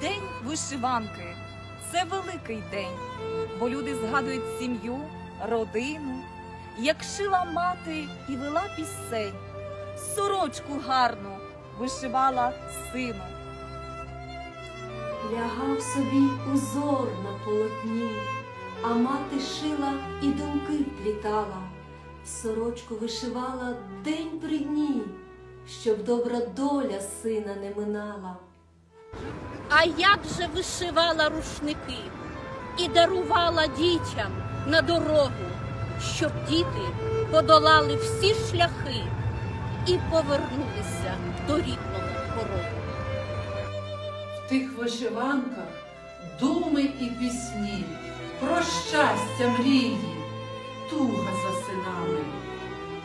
День вишиванки це великий день, бо люди згадують сім'ю, родину, як шила мати і вела пісень, сорочку гарну вишивала сину. Лягав собі узор на полотні, а мати шила і думки плітала, сорочку вишивала день при дні, щоб добра доля сина не минала. А як же вишивала рушники і дарувала дітям на дорогу, щоб діти подолали всі шляхи і повернулися до рідного порогу. В тих вишиванках думи і пісні, про щастя мрії, туга за синами,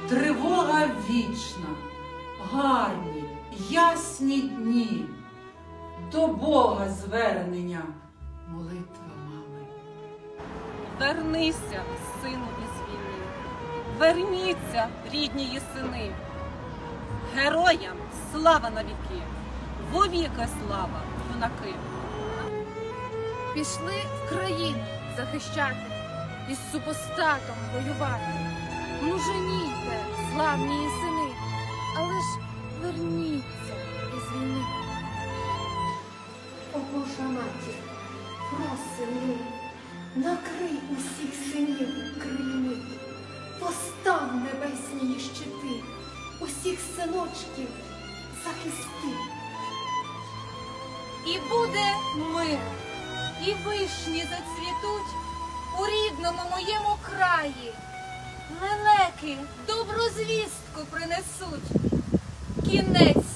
тривога вічна, гарні, ясні дні, до Бога звернення, молитва мами. Вернися, сину із війни, верніться, рідні її сини. Героям слава навіки, вовіки слава, юнаки. пішли в країну захищати, із супостатом воювати. Ну славні її сини, але ж верніться матір, просимо, накрий усіх синів України, постав небесні щити, усіх синочків захисти. І буде мир, і вишні зацвітуть у рідному моєму краї. Лелеки добру звістку принесуть. Кінець